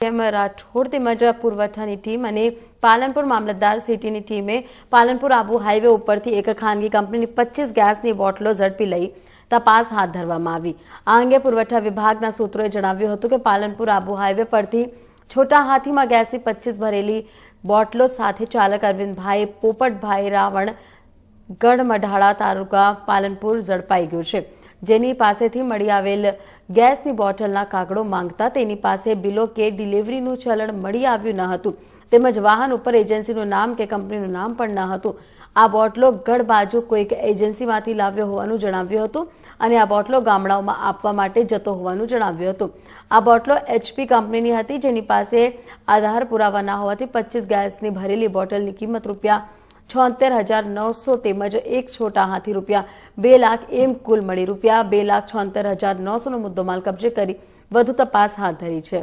એમ રાઠોડ તેમજ પુરવઠાની ટીમ અને પાલનપુર મામલતદાર સિટીની ટીમે પાલનપુર આબુ હાઈવે ઉપરથી એક ખાનગી કંપનીની પચીસ ગેસની બોટલો ઝડપી લઈ તપાસ હાથ ધરવામાં આવી. આ અંગે પુરવઠા વિભાગના સૂત્રોએ જણાવ્યું હતું કે પાલનપુર આબુ હાઈવે પરથી છોટા હાથીમાં ગેસની પચીસ ભરેલી બોટલો સાથે ચાલક અરવિંદભાઈ પોપટભાઈ રાવણ ગઢમઢાળા તાલુકા પાલનપુર ઝડપાઈ ગયું છે. જેની પાસેથી મળી આવેલ ગેસની બોટલના કાગડો માંગતા તેની પાસે બિલો કે ડિલિવરીનું ચલણ મળી આવ્યું ન હતું. તેમજ વાહન ઉપર એજન્સીનું નામ કે કંપનીનું નામ પણ ન હતું. આ બોટલો ગઢ બાજુ કોઈક એજન્સીમાંથી લાવ્યો હોવાનું જણાવ્યું હતું અને આ બોટલો ગામડાઓમાં આપવા માટે જતો હોવાનું જણાવ્યું હતું. આ બોટલો એચપી કંપનીની હતી જેની પાસે આધાર પુરાવા ના હોવાથી પચીસ ગેસની ભરેલી બોટલની કિંમત રૂપિયા છોતેર હજાર નવસો તેમજ એક છોટા હાથી રૂપિયા બે લાખ એમ કુલ મળી રૂપિયા બે લાખ છોતેર હજાર નવસોનો મુદ્દો માલ કબજે કરી વધુ તપાસ હાથ ધરી છે.